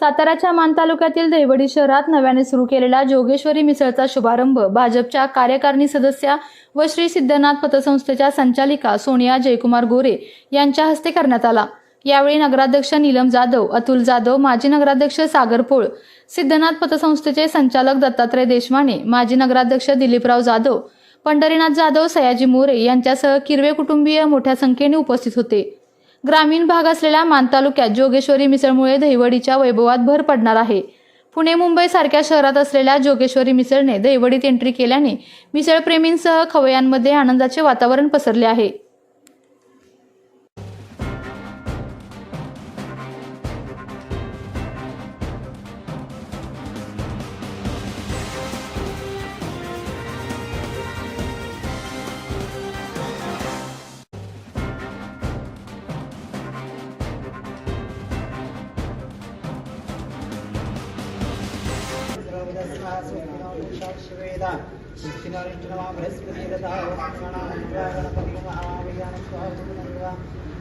साताऱ्याच्या मान तालुक्यातील देवडी शहरात नव्याने सुरू केलेल्या जोगेश्वरी मिसळचा शुभारंभ. भाजपच्या कार्यकारिणी सदस्या व श्री सिद्धनाथ पतसंस्थेच्या संचालिका सोनिया जयकुमार गोरे यांच्या हस्ते करण्यात आला. यावेळी नगराध्यक्ष नीलम जाधव अतुल जाधव माजी नगराध्यक्ष सागर पोळ सिद्धनाथ पतसंस्थेचे संचालक दत्तात्रय देशमाने माजी नगराध्यक्ष दिलीपराव जाधव पंढरीनाथ जाधव सयाजी मोरे यांच्यासह किरवे कुटुंबीय मोठ्या संख्येने उपस्थित होते. ग्रामीण भाग असलेल्या मान तालुक्यात जोगेश्वरी मिसळमुळे दहिवडीच्या वैभवात भर पडणार आहे. पुणे मुंबई सारख्या शहरात असलेल्या जोगेश्वरी मिसळने दहिवडीत एंट्री केल्याने मिसळप्रेमींसह खवयांमध्ये आनंदाचे वातावरण पसरले आहे.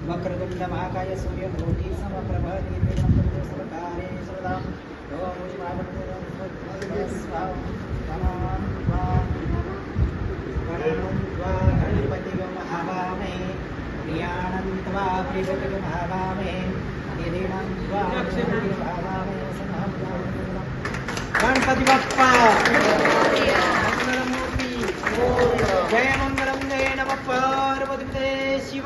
वक्रतुंड महाकाय सूर्य कोटी समप्रभा सरकारे सदा गणपतिगमहावामे प्रियाणन्त्वा प्रियतिगमहावामे निधीनं त्वा भावामे ಗಣಪತಿ ಬಪ್ಪ ಜಯ ಮಂಗಳಂ ಜಯ ನಮ ಪಾರ್ವತಿ ಶಿವ